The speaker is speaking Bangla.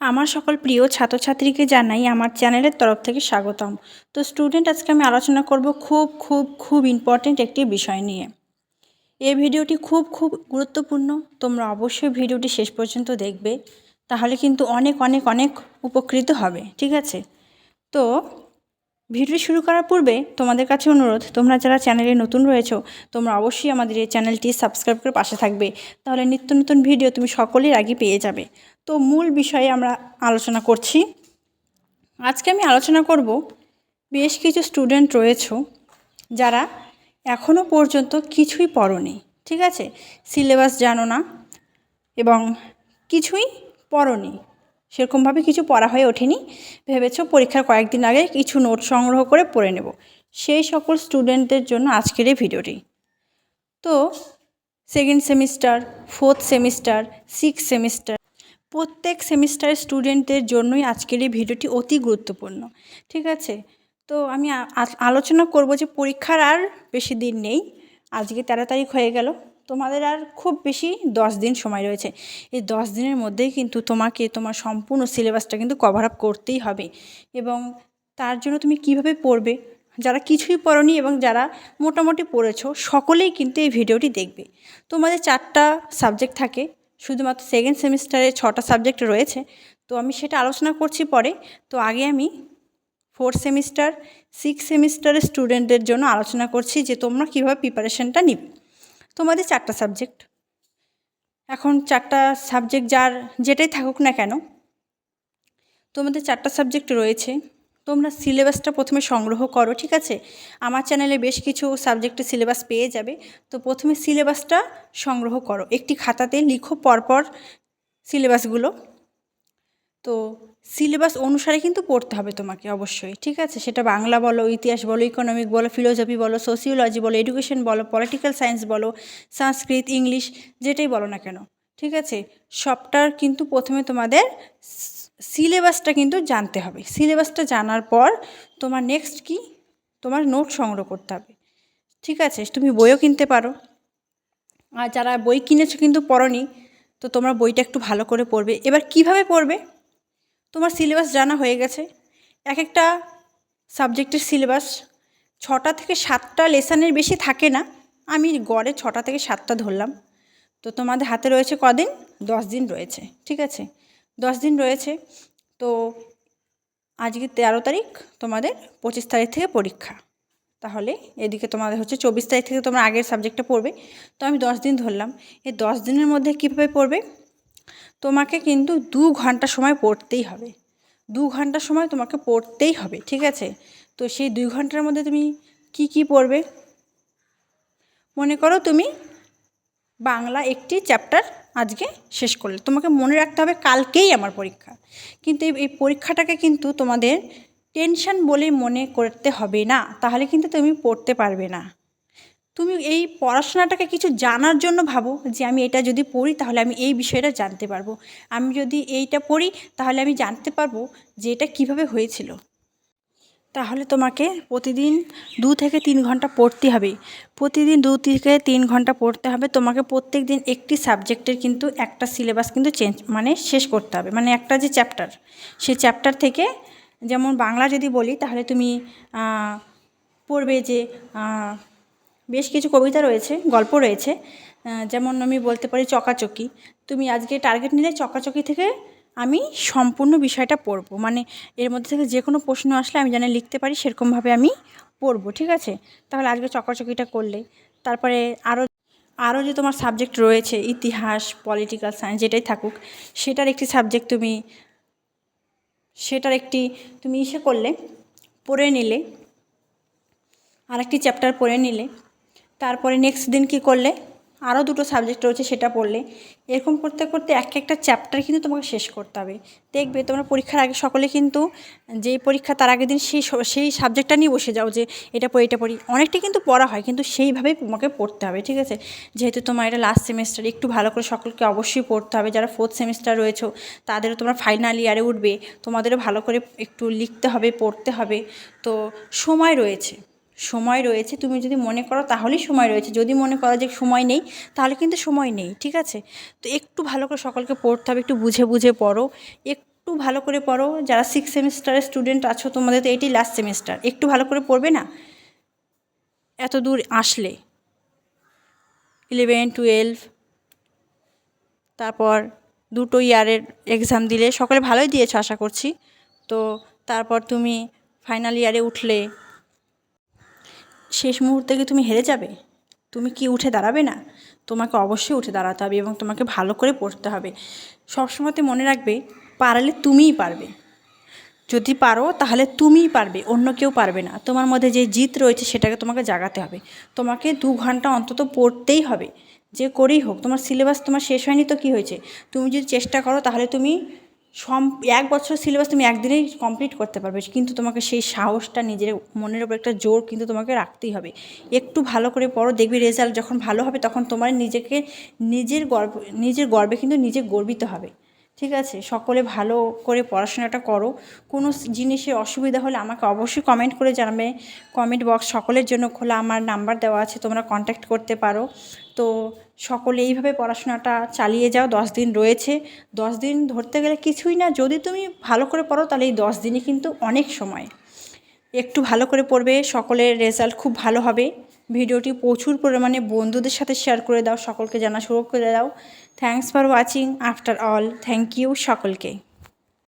আমার সকল প্রিয় ছাত্রছাত্রীকে জানাই আমার চ্যানেলের তরফ থেকে স্বাগতম। তো স্টুডেন্ট আজকে আমি আলোচনা করব খুব খুব খুব ইম্পর্ট্যান্ট একটি বিষয় নিয়ে। এই ভিডিওটি খুব খুব গুরুত্বপূর্ণ। তোমরা অবশ্যই ভিডিওটি শেষ পর্যন্ত দেখবে। তাহলে কিন্তু অনেক অনেক অনেক উপকৃত হবে। ঠিক আছে? তো ভিডিও শুরু করার পূর্বে তোমাদের কাছে অনুরোধ, তোমরা যারা চ্যানেলে নতুন রয়েছো, তোমরা অবশ্যই আমাদের এই চ্যানেলটি সাবস্ক্রাইব করে পাশে থাকবে। তাহলে নিত্য নতুন ভিডিও তুমি সকলের আগে পেয়ে যাবে। তো মূল বিষয়ে আমরা আলোচনা করছি। আজকে আমি আলোচনা করব, বেশ কিছু স্টুডেন্ট রয়েছো যারা এখনও পর্যন্ত কিছুই পড়োনি, ঠিক আছে? সিলেবাস জানো না এবং কিছুই পড়োনি। সেরকমভাবে কিছু পড়া হয়ে ওঠেনি। ভেবেছো পরীক্ষার কয়েকদিন আগে কিছু নোট সংগ্রহ করে পড়ে নেব। সেই সকল স্টুডেন্টদের জন্য আজকের এই ভিডিওটি। তো second semester fourth semester six semester প্রত্যেক সেমিস্টারের স্টুডেন্টদের জন্যই আজকের এই ভিডিওটি অতি গুরুত্বপূর্ণ। ঠিক আছে? তো, আমি আলোচনা করব যে পরীক্ষার আর বেশি দিন নেই। আজকে তেরো তারিখ হয়ে গেল। তোমাদের আর খুব বেশি দশ দিন সময় রয়েছে। এই দশ দিনের মধ্যেই কিন্তু তোমাকে তোমার সম্পূর্ণ সিলেবাসটা কিন্তু কভার আপ করতেই হবে। এবং তার জন্য তুমি কীভাবে পড়বে? যারা কিছুই পড়নি এবং যারা মোটামুটি পড়েছো, সকলেই কিন্তু এই ভিডিওটি দেখবে। তোমাদের চারটা সাবজেক্ট থাকে, শুধুমাত্র সেকেন্ড সেমিস্টারে ছটা সাবজেক্ট রয়েছে। তো আমি সেটা আলোচনা করছি পরে। তো আগে আমি ফোর্থ সেমিস্টার সিক্স সেমিস্টারের স্টুডেন্টদের জন্য আলোচনা করছি যে তোমরা কীভাবে প্রিপারেশনটা নিবে। তোমাদের চারটা সাবজেক্ট এখন চারটা সাবজেক্ট যার যেটাই থাকুক না কেন, তোমাদের চারটা সাবজেক্ট রয়েছে। তোমরা সিলেবাসটা প্রথমে সংগ্রহ করো, ঠিক আছে? আমার চ্যানেলে বেশ কিছু সাবজেক্টের সিলেবাস পেয়ে যাবে। তো প্রথমে সিলেবাসটা সংগ্রহ করো। একটি খাতাতে লিখো, পরপর সিলেবাসগুলো তো সিলেবাস অনুসারে কিন্তু পড়তে হবে তোমাকে অবশ্যই, ঠিক আছে? সেটা বাংলা বলো, ইতিহাস বলো ইকোনমিক বলো ফিলোসফি বলো সোসিওলজি বলো এডুকেশন বলো পলিটিক্যাল সায়েন্স বলো সংস্কৃত ইংলিশ যেটাই বলো না কেন, ঠিক আছে? সবটার কিন্তু প্রথমে তোমাদের সিলেবাসটা কিন্তু জানতে হবে। সিলেবাসটা জানার পর তোমার নেক্সট কি? তোমার নোট সংগ্রহ করতে হবে, ঠিক আছে? তুমি বইও কিনতে পারো। আর যারা বই কিনেছো কিন্তু পড়নি, তো তোমরা বইটা একটু ভালো করে পড়বে। এবার কীভাবে পড়বে? তোমার সিলেবাস জানা হয়ে গেছে। এক একটা সাবজেক্টের সিলেবাস ছটা থেকে সাতটা লেসনের বেশি থাকে না। আমি গড়ে ছটা থেকে সাতটা ধরলাম। তো তোমাদের হাতে রয়েছে কদিন? দশ দিন রয়েছে, ঠিক আছে? দশ দিন রয়েছে। তো আজকে তেরো তারিখ, তোমাদের পঁচিশ তারিখ থেকে পরীক্ষা। তাহলে এদিকে তোমাদের হচ্ছে চব্বিশ তারিখ থেকে তোমরা আগের সাবজেক্টটা পড়বে। তো আমি দশ দিন ধরলাম। এই দশ দিনের মধ্যে কীভাবে পড়বে? তোমাকে কিন্তু দু ঘণ্টা সময় পড়তেই হবে। দু ঘণ্টা সময় তোমাকে পড়তেই হবে, ঠিক আছে? তো সেই দুই ঘণ্টার মধ্যে তুমি কি কি পড়বে? মনে করো তুমি বাংলা একটি চ্যাপ্টার আজকে শেষ করলে। তোমাকে মনে রাখতে হবে কালকেই আমার পরীক্ষা। কিন্তু এই- পরীক্ষাটাকে কিন্তু তোমাদের টেনশন বলে মনে করতে হবে না। তাহলে কিন্তু তুমি পড়তে পারবে না। তুমি এই পড়াশোনাটাকে কিছু জানার জন্য ভাবো যে আমি এটা যদি পড়ি তাহলে আমি এই বিষয়টা জানতে পারব। আমি যদি এইটা পড়ি তাহলে আমি জানতে পারব যে এটা কীভাবে হয়েছিল। তাহলে তোমাকে প্রতিদিন দু থেকে তিন ঘণ্টা পড়তে হবে। প্রতিদিন দু থেকে তিন ঘণ্টা পড়তে হবে। তোমাকে প্রত্যেক দিন একটি সাবজেক্টের কিন্তু একটা সিলেবাস কিন্তু চেঞ্জ মানে শেষ করতে হবে। মানে একটা যে চ্যাপ্টার, সেই চ্যাপ্টার থেকে যেমন বাংলা যদি বলি তাহলে তুমি পড়বে যে বেশ কিছু কবিতা রয়েছে, গল্প রয়েছে যেমন আমি বলতে পারি চকাচকি। তুমি আজকে টার্গেট নিলে চকাচকি থেকে আমি সম্পূর্ণ বিষয়টা পড়ব। মানে এর মধ্যে থেকে যে কোনো প্রশ্ন আসলে আমি যেন লিখতে পারি, সেরকমভাবে আমি পড়ব, ঠিক আছে? তাহলে আজকে চকাচকিটা করলে। তারপরে আরও আরও যে তোমার সাবজেক্ট রয়েছে, ইতিহাস পলিটিক্যাল সায়েন্স যেটাই থাকুক, সেটার একটি সাবজেক্ট তুমি, সেটার একটি তুমি ইসে করলে, পড়ে নিলে আর একটি চ্যাপ্টার পড়ে নিলে তারপরে নেক্সট দিন কি করলে? আরও দুটো সাবজেক্ট রয়েছে সেটা পড়লে। এরকম করতে করতে এক একটা চ্যাপ্টার কিন্তু তোমাকে শেষ করতে হবে। দেখবে তোমরা পরীক্ষার আগে সকলে কিন্তু যেই পরীক্ষা তার আগের দিন সেই সেই সাবজেক্টটা নিয়ে বসে যাও যে এটা পড়ি এটা পড়ি। অনেকটা কিন্তু পড়া হয় কিন্তু সেইভাবেই তোমাকে পড়তে হবে, ঠিক আছে? যেহেতু তোমার এটা লাস্ট সেমিস্টার একটু ভালো করে সকলকে অবশ্যই পড়তে হবে। যারা ফোর্থ সেমিস্টার রয়েছে, তাদেরও তোমরা ফাইনাল ইয়ারে উঠবে। তোমাদেরও ভালো করে একটু লিখতে হবে, পড়তে হবে। তো সময় রয়েছে। সময় রয়েছে, তুমি যদি মনে করো তাহলেই সময় রয়েছে। যদি মনে করো যে সময় নেই, তাহলে কিন্তু সময় নেই, ঠিক আছে? তো একটু ভালো করে সকলকে পড়তে হবে, একটু বুঝে বুঝে পড়ো। একটু ভালো করে পড়ো, যারা সিক্স সেমিস্টারের স্টুডেন্ট আছো, তোমাদের তো এটি লাস্ট সেমিস্টার একটু ভালো করে পড়বে না? এত দূর আসলে। ইলেভেন টুয়েলভ তারপর দুটো ইয়ারের এক্সাম দিলে, সকলে ভালোই দিয়েছ, আশা করছি। তো তারপর তুমি ফাইনাল ইয়ারে উঠলে শেষ মুহূর্তে কি তুমি হেরে যাবে? তুমি কি উঠে দাঁড়াবে না? তোমাকে অবশ্যই উঠে দাঁড়াতে হবে এবং তোমাকে ভালো করে পড়তে হবে। সবসময়তে মনে রাখবে, পারলে তুমিই পারবে। যদি পারো, তাহলে তুমিই পারবে, অন্য কেউ পারবে না। তোমার মধ্যে যে জিত রয়েছে, সেটাকে তোমাকে জাগাতে হবে। তোমাকে দু ঘণ্টা অন্তত পড়তেই হবে। যে করেই হোক, তোমার সিলেবাস তোমার শেষ হয়নি তো কী হয়েছে? তুমি যদি চেষ্টা করো, তাহলে তুমি সম, এক বছর সিলেবাস তুমি একদিনেই কমপ্লিট করতে পারবে, কিন্তু তোমাকে সেই সাহসটা নিজের মনের ওপর একটা জোর কিন্তু তোমাকে রাখতেই হবে। একটু ভালো করে পড়ো, দেখবি রেজাল্ট যখন ভালো হবে তখন তোমার নিজেকে, নিজের গর্ব, নিজের গর্বে কিন্তু নিজে গর্বিত হবে। ঠিক আছে? সকলে ভালো করে পড়াশোনাটা করো। কোনো জিনিসে অসুবিধা হলে আমাকে অবশ্যই কমেন্ট করে জানাবে। কমেন্ট বক্স সকলের জন্য খোলা, আমার নাম্বার দেওয়া আছে, তোমরা কন্ট্যাক্ট করতে পারো। তো সকলে এইভাবে পড়াশোনাটা চালিয়ে যাও, দশ দিন রয়েছে। দশ দিন ধরতে গেলে কিছুই না, যদি তুমি ভালো করে পড়ো তাহলে এই দশ দিনই কিন্তু অনেক সময়। একটু ভালো করে পড়বে, সকলের রেজাল্ট খুব ভালো হবে। ভিডিওটি প্রচুর পরিমাণে বন্ধুদের সাথে শেয়ার করে দাও, সকলকে জানা শুরু করে দাও। Thanks for watching after all thank you সকলকে।